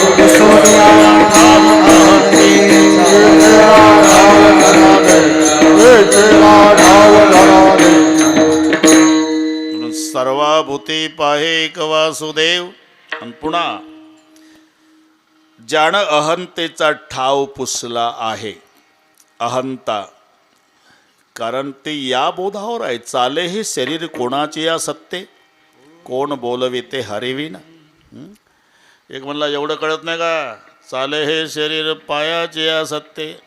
सोनिया सर्वाभूती पाहे एक वासुदेव आणि पुन्हा ज्यानं अहंतेचा ठाव पुसला आहे अहंता. कारण ते या बोधावर आहे. चाले हे शरीर कोणाचे या सत्ते? कोण बोलविते हरिविना? एक म्हणला एवढं कळत नाही का? चाले हे शरीर पायाचे या सत्ते.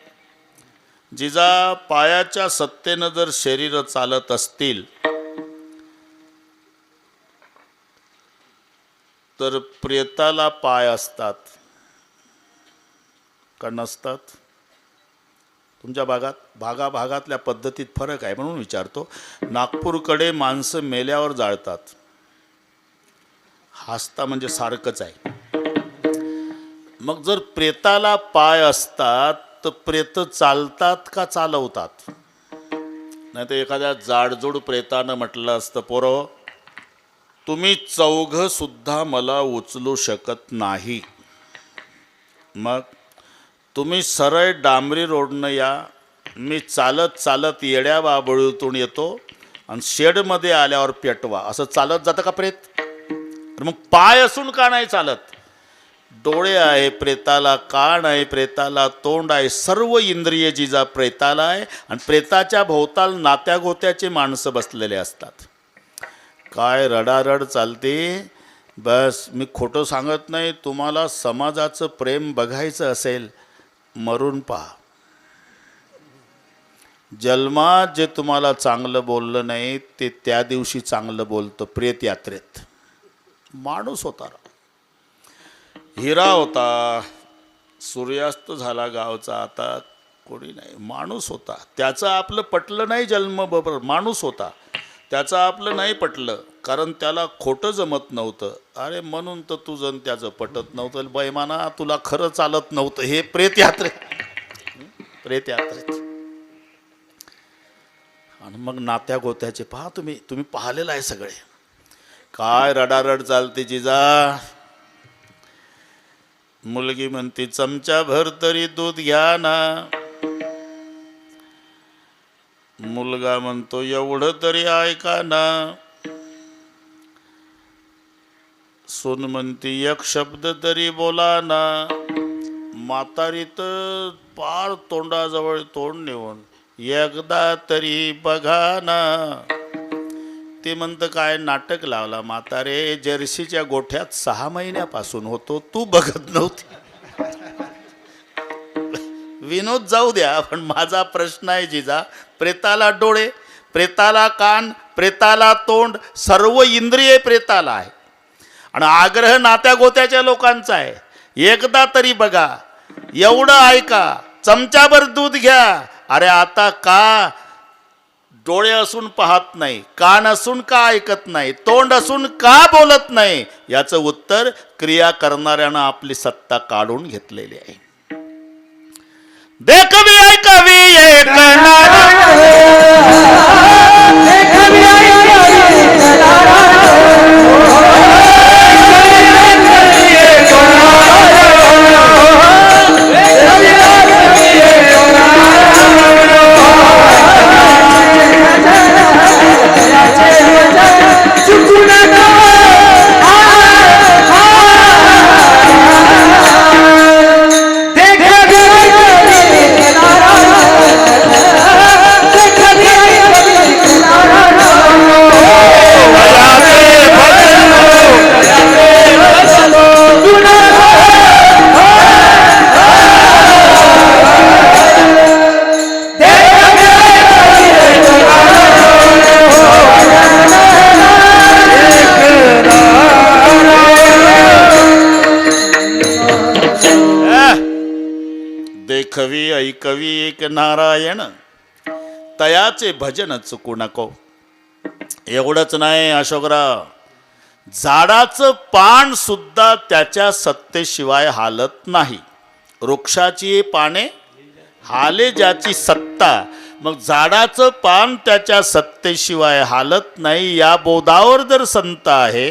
जिजा पायाच्या सत्तेनं जर शरीर चालत असतील तर प्रेताला पाय असतात का नसतात? तुमच्या भागात भागा भागातल्या पद्धतीत फरक आहे म्हणून विचारतो. नागपूरकडे माणसं मेल्यावर जाळतात. हसता म्हणजे सारखंच आहे. मग जर प्रेताला पाय असतात तर प्रेत चालतात का चालवतात? नाही तर एखाद्या जाडजूड प्रेतानं म्हटलं असतं पोरं तुम्ही चौघ सुद्धा मला उचलू शकत नाही. मग तुम्ही सरळ डांबरी रोडनं या मी चालत चालत येड्या बाबळीतून येतो आणि शेडमध्ये आल्यावर पेटवा. असं चालत जातं का प्रेत? मग पाय असून का नाही चालत? डोळे आहे प्रेताला कान आहे प्रेताला तोंड आहे सर्व इंद्रिय जिजा प्रेताला आहे आणि प्रेताच्या भोवताल नात्यागोत्याचे माणसं बसलेले असतात. काय रडारड चालते? बस मी खोटं सांगत नाही तुम्हाला समाजाचं प्रेम बघायचं असेल मरून पहा. जन्मात जे तुम्हाला चांगलं बोललं नाही ते त्या दिवशी चांगलं बोलतं प्रेत यात्रेत माणूस होता हिरा होता सूर्यास्त झाला गावचा आता कोणी नाही माणूस होता. त्याचं आपलं पटलं नाही जन्म बरोबर माणूस होता. त्याचं आपलं नाही पटलं कारण त्याला खोटं जमत नव्हतं. अरे म्हणून तर तुझं त्याचं पटत नव्हतं. बैमाना तुला खरं चालत नव्हतं. हे प्रेत यात्रेत प्रेत यात्रेत आणि मग नात्या गोत्याचे पहा तुम्ही तुम्ही पाहिलेलं आहे सगळे. काय रडारड चालते जिजा. मुलगी म्हणते चमचा भर तरी दूध घ्या ना. मुलगा म्हणतो एवढं तरी ऐका ना. सून म्हणते एक शब्द तरी बोला ना. म्हातारी तर पार तोंडाजवळ तोंड नेऊन एकदा तरी बघा ना. ते म्हणतं काय नाटक लावला? म्हातारे जर्सीच्या गोठ्यात सहा महिन्यापासून होतो. तू बघत नव्हती. विनोद जाऊ द्या पण माझा प्रश्न आहे जिजा. प्रेताला डोळे प्रेताला कान प्रेताला तोंड सर्व इंद्रिय प्रेताला आहे. आणि आग्रह नात्या गोत्याच्या लोकांचा आहे. एकदा तरी बघा. एवढं ऐका. चमच्याभर दूध घ्या. अरे आता का डोळे असून पाहत नाही कान असून का ऐकत नाही तोंड असून का बोलत नाही याचं उत्तर क्रिया करणाऱ्यानं आपली सत्ता काढून घेतलेली आहे. देखवी ऐकावी कवी एक नारायण तयाचे भजन चुकू नको. एवढंच नाही अशोकराव. झाडाचं पान सुद्धा त्याच्या सत्तेशिवाय हालत नाही. वृक्षाची पाने हाले ज्याची सत्ता मग झाडाचं पान त्याच्या सत्तेशिवाय हालत नाही या बोधावर जर संत आहे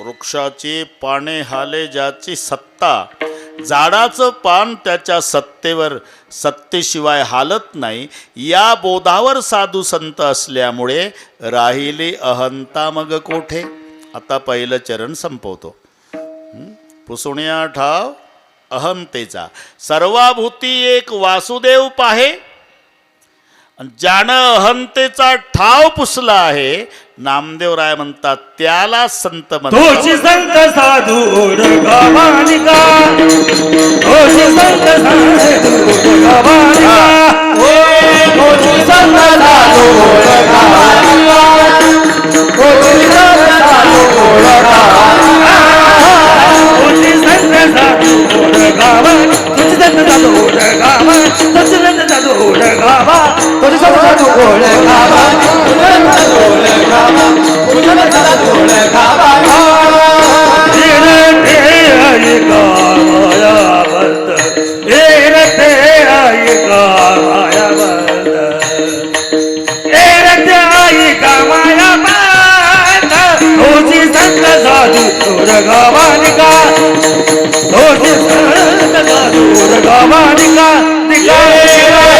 वृक्षाची पाने हाले ज्याची सत्ता. झाडाचं पान त्याच्या सत्तेवर सत्तेशिवाय हालत नाही. या बोधावर साधू संत असल्यामुळे राहिली अहंता मग कोठे? आता पहिलं चरण संपवतो. पुसुण्या ठाव अहंतेचा. सर्वाभूती एक वासुदेव पाहे. ज्यानं अहंतेचा ठाव पुसला आहे नामदेवराय म्हणतात त्याला संत म्हणतात तोची संत साधू संत साधू ओढगा मालिका तोची संत साधू ओढगा मालिका तोची संत साधू ओढगा गावानिका दोषी संत गावानिका अश!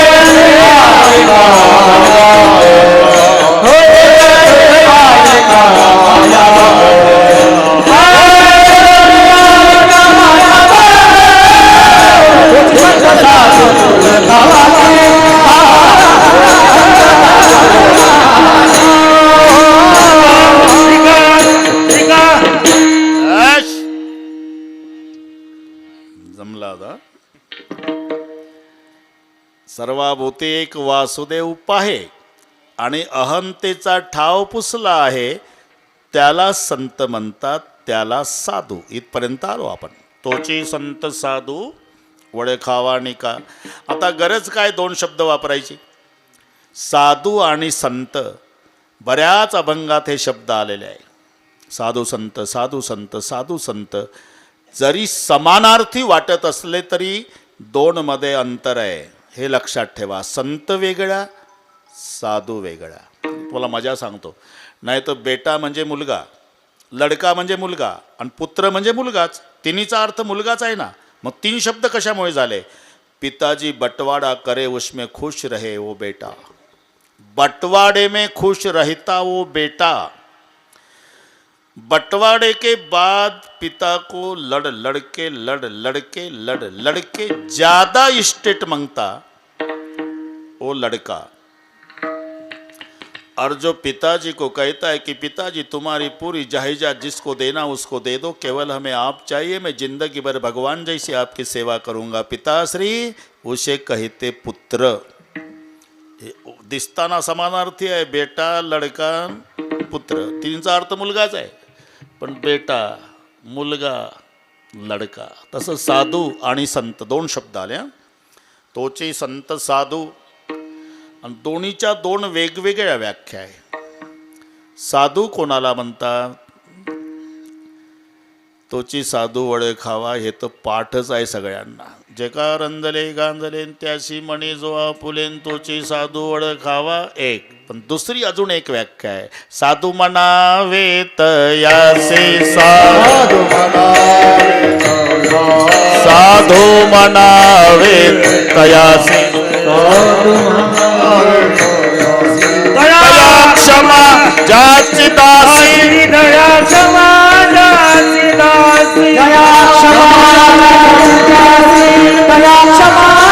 सर्वाभूती एक वासुदेव पाहे. आणि अहंतेचा ठाव पुसला आहे त्याला संत म्हणतात त्याला साधू. इथपर्यंत आलो आपण. तोची संत साधू वळखावानिका आता गरज काय दोन शब्द वापरायची? साधू आणि संत बऱ्याच अभंगात हे शब्द आलेले आहे. साधू संत साधू संत साधू संत जरी समानार्थी वाटत असले तरी दोनमध्ये अंतर आहे. हे लक्षात ठेवा. संत वेगळा साधू वेगळा. तुम्हाला मजा सांगतो. नाही तर बेटा म्हणजे मुलगा लडका म्हणजे मुलगा आणि पुत्र म्हणजे मुलगाच. तिन्हीचा अर्थ मुलगाच आहे ना. मग तीन शब्द कशामुळे झाले? पिताजी बटवाडा करे उसमें खुश रहे वो बेटा. बटवाड़े में खुश रहता वो बेटा. बंटवारे के बाद पिता को लड़ लड़के लड़ लड़के लड़ लड़के ज़्यादा स्टेट माँगता वो लड़का। और जो पिताजी को कहता है कि पिताजी तुम्हारी पूरी जायदाद जिसको देना उसको दे दो, केवल हमें आप चाहिए, मैं ज़िंदगी भर भगवान जैसी आपकी सेवा करूँगा। पिताश्री, उसे कहते पुत्र। हे दिसताना समानार्थी आहे बेटा, लडका, पुत्र। तिचा अर्थ मुलगाच आहे पण बेटा मुलगा लडका तसं साधू आणि संत दोन शब्द आल्या तोची तोचे संत साधू आणि दोन्हीच्या दोन वेगवेगळ्या व्याख्या आहे. साधू कोणाला म्हणतात? तोची साधू वळे खावा हे तर पाठच आहे सगळ्यांना. जे का रंजले गांजलेन त्याशी मणी जो आपुलेन तोची साधू वळ खावा एक. पण दुसरी अजून एक व्याख्या आहे. साधू म्हणावे तयासे साधू साधू म्हणावे तयासे क्षमा दासी दया दासी दया साधू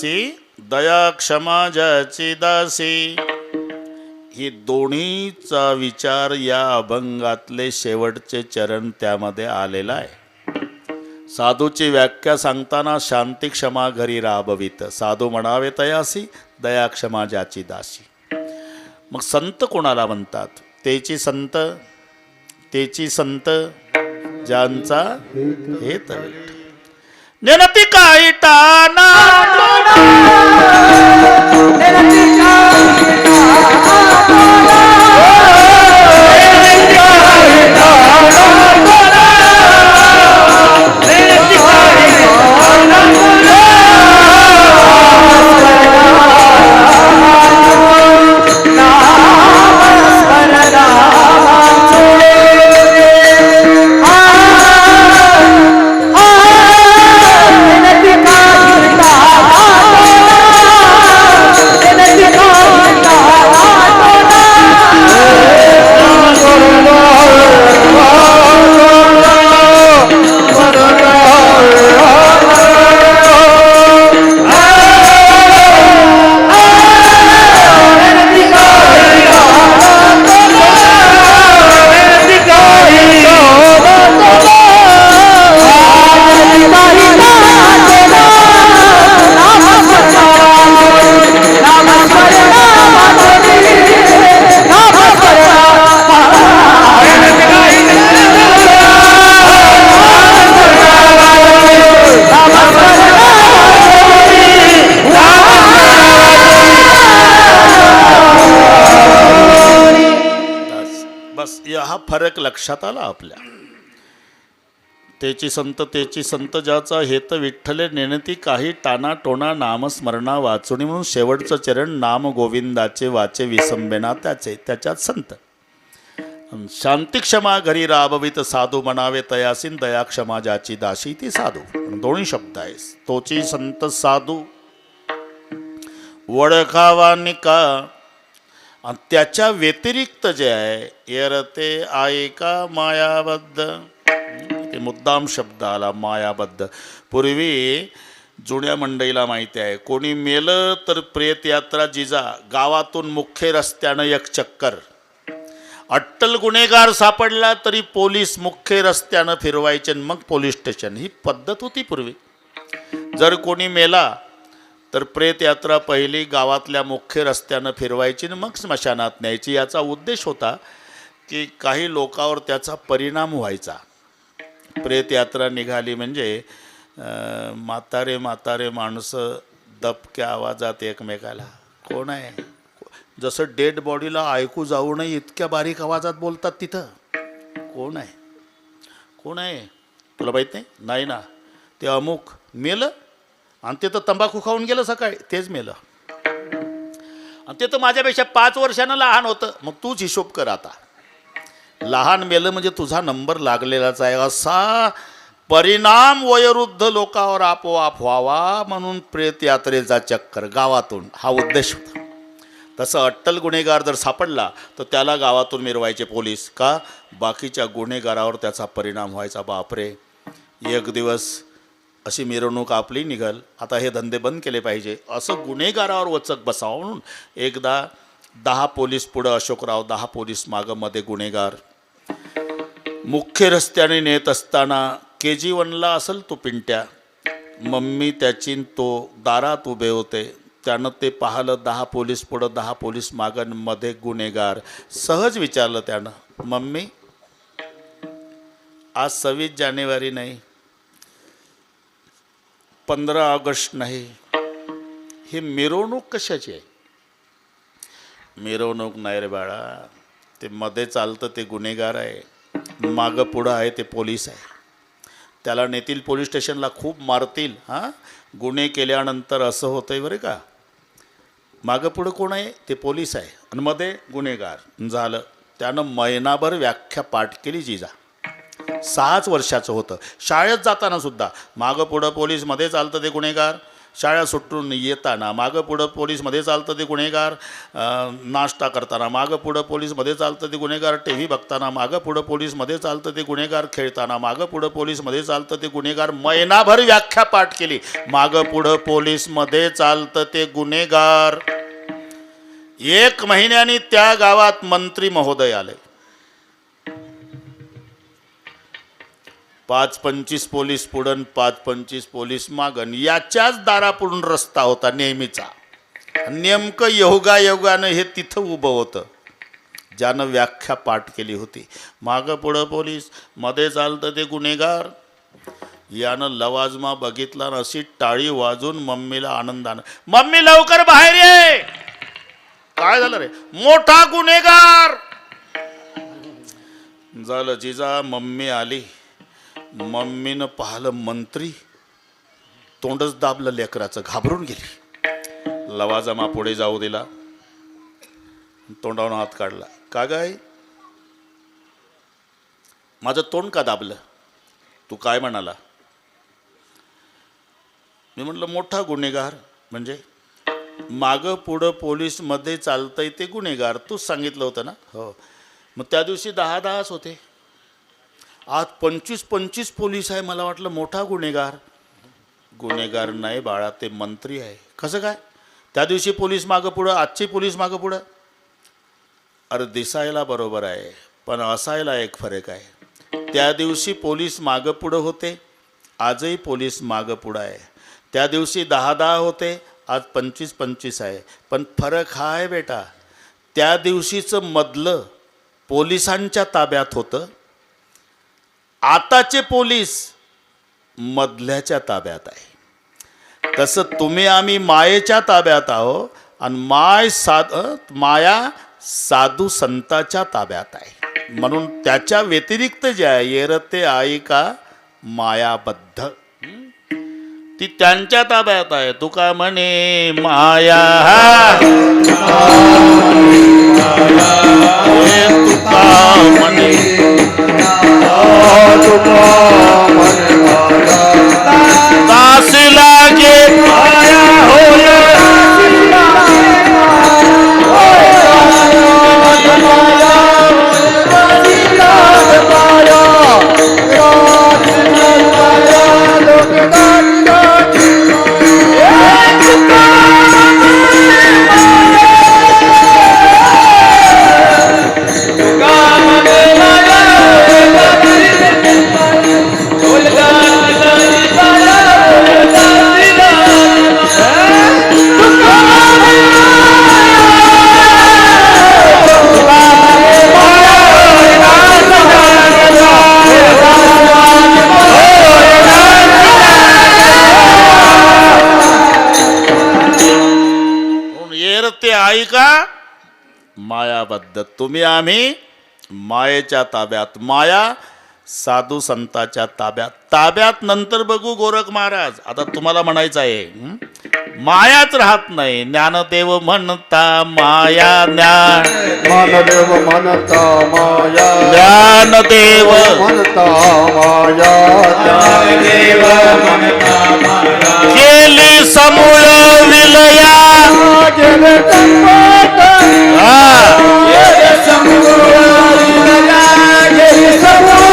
दासी दया क्षमा ज्याची दासी. ही दोन्हीचा विचार या अभंगातले शेवटचे चरण त्यामध्ये आलेला आहे. साधूची व्याख्या सांगताना शांती क्षमा घरी राबवित. साधू म्हणावे तयासी दया क्षमा ज्याची दासी. मग संत कोणाला म्हणतात? तेची संत तेची संत ज्यांचा हेत विठ्ठल. नेनती काही टाना बस लक्षात आला आपल्या. तेची संत तेची संत ज्याचा हेत विठ्ठले नेणती काही टाना टोना नामस्मरणा वाचुनी म्हणून शेवटचं चरण नाम गोविंदाचे वाचे विसंबेना त्याचे त्याच्यात संत. शांती क्षमा घरी राबवित साधू म्हणावे तयासीन दया क्षमा ज्याची दाशी ती साधू. दोन्ही शब्द आहे तोची संत साधू. वडखावा निका आणि त्याच्या व्यतिरिक्त जे आहे येरते आयका मायाबद्ध. ते मुद्दाम शब्द आला मायाबद्ध. पूर्वी जुन्या मंडईला माहिती आहे कोणी मेलं तर प्रेतयात्रा जिजा गावातून मुख्य रस्त्यानं एक चक्कर. अट्टल गुन्हेगार सापडला तरी पोलीस मुख्य रस्त्यानं फिरवायचे आणि मग पोलीस स्टेशन. ही पद्धत होती पूर्वी. जर कोणी मेला तर प्रेतयात्रा पहिली गावातल्या मुख्य रस्त्यानं फिरवायची आणि मग स्मशानात न्यायची. याचा उद्देश होता की काही लोकावर त्याचा परिणाम व्हायचा. प्रेत यात्रा निघाली म्हणजे म्हातारे म्हातारे माणसं दबक्या आवाजात एकमेकाला कोण आहे? जसं डेड बॉडीला ऐकू जाऊ नये इतक्या बारीक आवाजात बोलतात तिथं. कोण आहे? कोण आहे? तुला माहीत नाही? नाही ना. ते अमुक मेलं आणि ते तर तंबाखू खाऊन गेलं सकाळी तेच मेलं. आणि ते तर माझ्यापेक्षा पाच वर्षानं लहान होतं. मग तूच हिशोब कर आता. लहान मेलं म्हणजे तुझा नंबर लागलेलाच आहे. असा परिणाम वयोवृद्ध लोकावर आपोआप व्हावा म्हणून प्रेत यात्रेचा चक्कर गावातून. हा उद्देश होता. तसं अट्टल गुन्हेगार जर सापडला तर त्याला गावातून मिरवायचे पोलीस. का? बाकीच्या गुन्हेगारावर त्याचा परिणाम व्हायचा बापरे. एक दिवस अशी मिरवणूक आपली निघल. आता हे धंदे बंद केले पाहिजे. असं गुन्हेगारावर वचक बसावं म्हणून एकदा दहा पोलीस पुढं अशोकराव दहा पोलीस मागमध्ये गुन्हेगार. मुख्य रस्त्याने नेत असताना के जी वनला असेल तो पिंट्या. मम्मी त्याची तो दारात उभे होते. त्यानं ते पाहिलं दहा पोलीस पुढं दहा पोलीस मागं मध्ये गुन्हेगार. सहज विचारलं त्यानं मम्मी आज सव्वीस जानेवारी नाही पंधरा ऑगस्ट नाही. हे मिरवणूक कशाची आहे? मिरवणूक नाही रे बाळा. ते मध्ये चालतं ते गुन्हेगार आहे. मागं पुढं आहे ते पोलीस आहे. त्याला नेतील पोलीस स्टेशनला खूप मारतील हां? गुन्हे केल्यानंतर असं होतं आहे बरं का? मागं पुढं कोण आहे? ते पोलीस आहे. आणि मध्ये गुन्हेगार. झालं. त्यानं महिनाभर व्याख्या पाठ केली जिजा. सहाच वर्षाचं होतं. शाळेत जाताना सुद्धा. मागं पुढं पोलीसमध्ये चालतं ते गुन्हेगार. शाळा सुटून येताना मागं पुढं पोलीसमध्ये चालतं ते गुन्हेगार. नाश्ता करताना मागं पुढं पोलीसमध्ये चालतं ते गुन्हेगार. टी व्ही बघताना मागं पुढं पोलीसमध्ये चालतं ते गुन्हेगार. खेळताना मागं पुढं पोलीसमध्ये चालतं ते गुन्हेगार. महिनाभर व्याख्या पाठ केली. मागं पुढं पोलीसमध्ये चालतं ते गुन्हेगार. एक महिन्याने त्या गावात मंत्री महोदय आले. पाच पंचवीस पोलीस पुढं पाच पंचवीस पोलीस मागण याच्याच दारापुढून रस्ता होता नेहमीचा. नेमकं योगायोगानं हे तिथं उभं होतं. ज्यानं व्याख्या पाठ केली होती. मागं पुढं पोलीसमध्ये चालतं ते गुन्हेगार. यानं लवाजमा बघितला अशी टाळी वाजून मम्मीला आनंदानं मम्मी लवकर बाहेर ये! काय झालं रे? मोठा गुन्हेगार! झालं जिजा मम्मी आली. मम्मीनं पाहिलं मंत्री तोंडच दाबलं लेकराचं घाबरून गेली. लवाजमा पुढे जाऊ दिला. तोंडावरून हात काढला. का गाय माझं तोंड का दाबलं? तू काय म्हणाला? मी म्हटलं मोठा गुन्हेगार. म्हणजे मागं पुढं पोलीसमध्ये चालतंय ते गुन्हेगार. तूच सांगितलं होतं ना? हो. मग त्या दिवशी दहा दहाच होते. आज पंचवीस पंचवीस पोलीस आहे मला वाटलं मोठा गुन्हेगार. गुन्हेगार नाही बाळा ते मंत्री आहे. कसं काय? त्या दिवशी पोलीस मागं पुढं आजची पोलीस मागं पुढं? अरे दिसायला बरोबर आहे पण असायला एक फरक आहे. त्या दिवशी पोलीस मागं पुढं होते आजही पोलीस मागं पुढं आहे. त्या दिवशी दहा दहा होते आज पंचवीस पंचवीस आहे. पण फरक हा आहे बेटा त्या दिवशीचं मधलं पोलिसांच्या ताब्यात होतं आताचे पोलीस मधल्याच्या ताब्यात आहे. तसं तुम्ही आम्ही मायेच्या ताब्यात आहो आणि माय साध माया साधू संताच्या ताब्यात आहे. म्हणून त्याच्या व्यतिरिक्त जे आहे येरते आई का मायाबद्ध. ती त्यांच्या ताब्यात आहे. तुका म्हणे माया नाही का? मायाबद्ध तुम्ही आम्ही मायेच्या ताब्यात माया साधू संताच्या ताब्यात. ताब्यात नंतर बघू गोरख महाराज. आता तुम्हाला म्हणायचं आहे? मायाच राहत नाही. ज्ञानदेव म्हणता माया ज्ञान. मानदेव म्हणता माया ज्ञानदेव म्हणता माया ज्ञानदेव केली समूळ विलया गेले संपत. हा. गेले समूळ विलया, गेले समूळ विलया.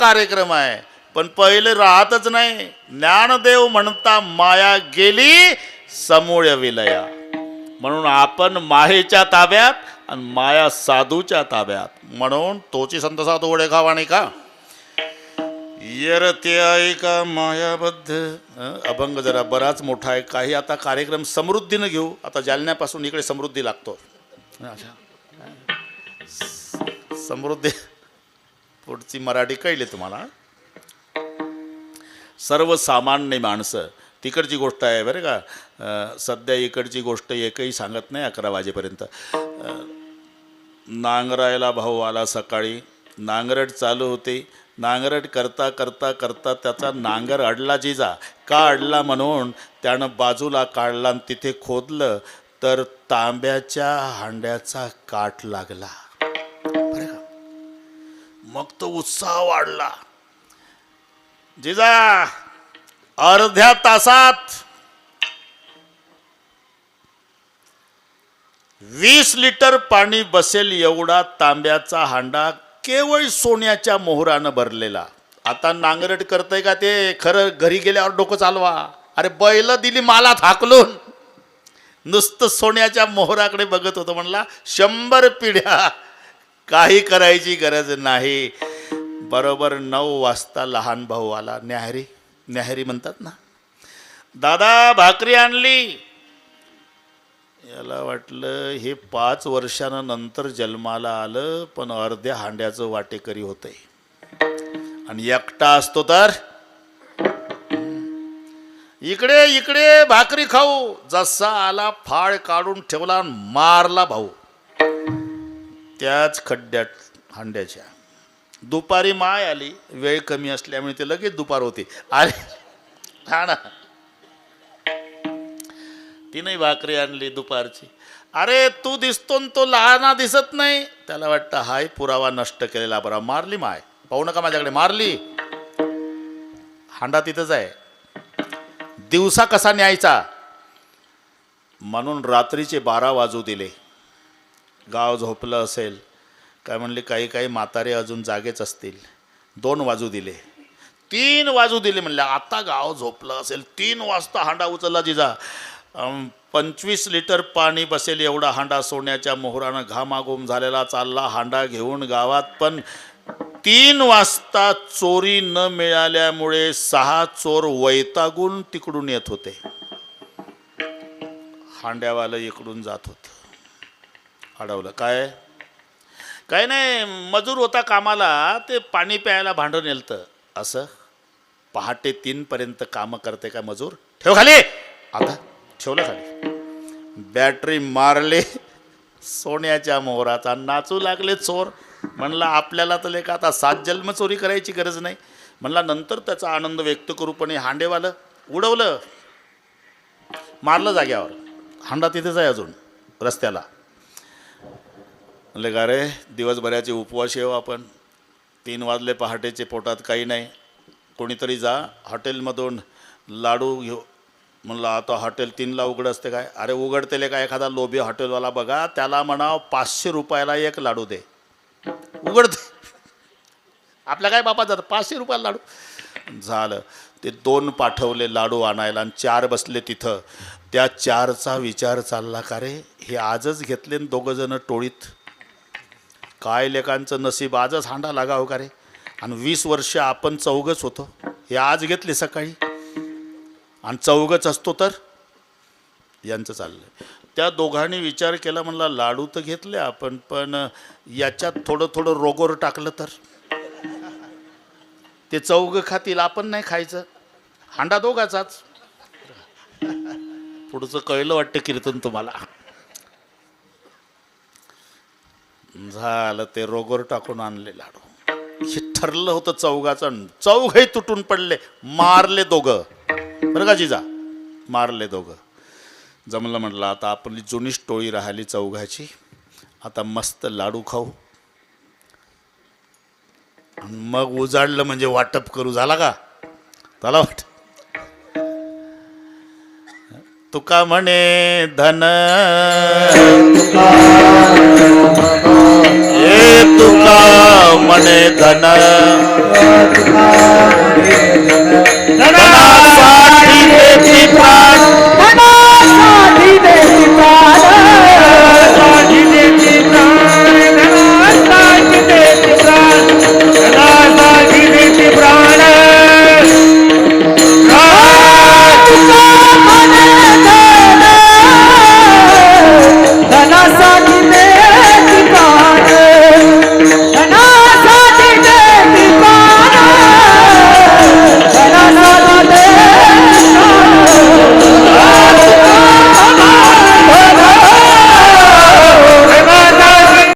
कार्यक्रम आहे. पण पहिले राहतच नाही. ज्ञानदेव म्हणता माया गेली समूळ विलया. म्हणून आपण माहेच्या ताब्यात आणि माया साधूच्या ताब्यात. म्हणून तोची संत साधू ओढे खावाणी का येरते आहे का मायाबद्ध? अभंग जरा बराच मोठा आहे. काही आता कार्यक्रम समृद्धीनं घेऊ. आता जालन्यापासून इकडे समृद्धी लागतो. समृद्धी थोडीशी मराठी कळली तुम्हाला? सर्वसामान्य माणसं तिकडची गोष्ट आहे बरं का. सध्या इकडची गोष्ट एकही सांगत नाही अकरा वाजेपर्यंत. नांगरायला भाऊ आला सकाळी. नांगरट चालू होते. नांगरट करता करता करता त्याचा नांगर अडला जिजा. का अडला म्हणून? त्यानं बाजूला काढला आणि तिथे खोदलं तर तांब्याच्या हांड्याचा काठ लागला. मग तो उत्साह वाढला. जिजा अर्ध्या तासात वीस लिटर पाणी बसेल एवढा तांब्याचा हांडा केवळ सोन्याच्या मोहरानं भरलेला. आता नांगरट करतय का ते? खरं घरी गेल्यावर डोकं चालवा. अरे बैल दिली मला थाकलून. नुसतं सोन्याच्या मोहराकडे बघत होतं म्हणला शंभर पिढ्या काही करायची गरज नाही. बरोबर नऊ वाजता लहान भाऊ आला. न्याहरी न्याहरी म्हणतात ना. दादा भाकरी आणली. याला वाटलं हे पाच वर्षानंतर जन्माला आलं पण अर्ध्या हांड्याचं वाटेकरी होतंय. आणि एकटा असतो तर? इकडे इकडे भाकरी खाऊ. जसा आला फाळ काढून ठेवला आणि मारला भाऊ. त्याच खड्ड्यात हांड्याच्या. दुपारी माय आली वेळ कमी असल्यामुळे ते लगेच दुपार होती. आले. हा ना. तिने भाकरी आणली दुपारची. अरे तू दिसतो न तो लहाना दिसत नाही. त्याला वाटतं हाय पुरावा नष्ट केलेला बरा. मारली माय. पाहू नका माझ्याकडे. मारली. हांडा तिथंच आहे. दिवसा कसा न्यायचा? म्हणून रात्रीचे बारा वाजू दिले. गाव झोपलं असेल काय म्हणले काही काही म्हातारे अजून जागेच असतील. दोन वाजू दिले. तीन वाजू दिले म्हणले आता गाव झोपलं असेल तीन वाजता हांडा उचलला जिजा. पंचवीस लिटर पाणी बसेल एवढा हांडा सोन्याच्या मोहरानं घामाघूम झालेला चालला हांडा घेऊन गावात. पण तीन वाजता चोरी न मिळाल्यामुळे सहा चोर वैतागून तिकडून येत होते. हांड्यावालं इकडून जात होतं. अडवलं. काय? काय नाही मजूर होता कामाला ते पाणी प्यायला भांडं नेलतं. असं? पहाटे तीनपर्यंत कामं करते का मजूर? ठेव खाली! आता ठेवलं खाली. बॅटरी मारले. सोन्याच्या मोहराचा नाचू लागले चोर. म्हणला आपल्याला तर लेखा आता सात जन्म चोरी करायची गरज नाही. म्हणला नंतर त्याचा आनंद व्यक्त करू पण हे हांडेवालं उडवलं. मारलं जाग्यावर. हांडा तिथेच आहे अजून रस्त्याला. म्हणले का रे? दिवसभराचे उपवास येऊ आपण. तीन वाजले पहाटेचे पोटात काही नाही. कोणीतरी जा हॉटेलमधून लाडू घेऊ. म्हणलं आता हॉटेल तीनला उघड असते काय? अरे उघडतेले का एखादा लोभी हॉटेलवाला बघा त्याला म्हणाव पाचशे रुपयाला एक लाडू दे. उघडते. आपल्या काय बापा जातं? पाचशे रुपयाला लाडू. झालं. ते दोन पाठवले लाडू आणायला आणि चार बसले तिथं. त्या चारचा विचार चालला का रे? हे आजच घेतले दोघंजणं टोळीत? काय लेकांचं नसीब आजच हांडा लागाव हो का रे? आणि वीस वर्ष आपण चौघच होतो. हे आज घेतले सकाळी. आणि चौघच असतो तर? यांचं चाललं त्या दोघांनी विचार केला म्हणला लाडू तर घेतले आपण पण याच्यात थोडं थोडं रोगोर टाकलं तर? ते चौघ खातील आपण नाही खायचं. हांडा दोघाचाच. पुढचं कळलं वाटतं कीर्तन तुम्हाला. झालं ते रोगोर टाकून आणले लाडू. हे ठरलं होतं चौघाचं चौघही तुटून पडले. मारले दोघं. बरं का जिजा? मारले दोघं. जमलं म्हटलं आता आपली जुनीच टोळी राहिली चौघाची. आता मस्त लाडू खाऊ. आणि मग उजाडलं म्हणजे वाटप करू. झाला का? झाला वाट तुका म्हणे धन. तुका म्हणे धन.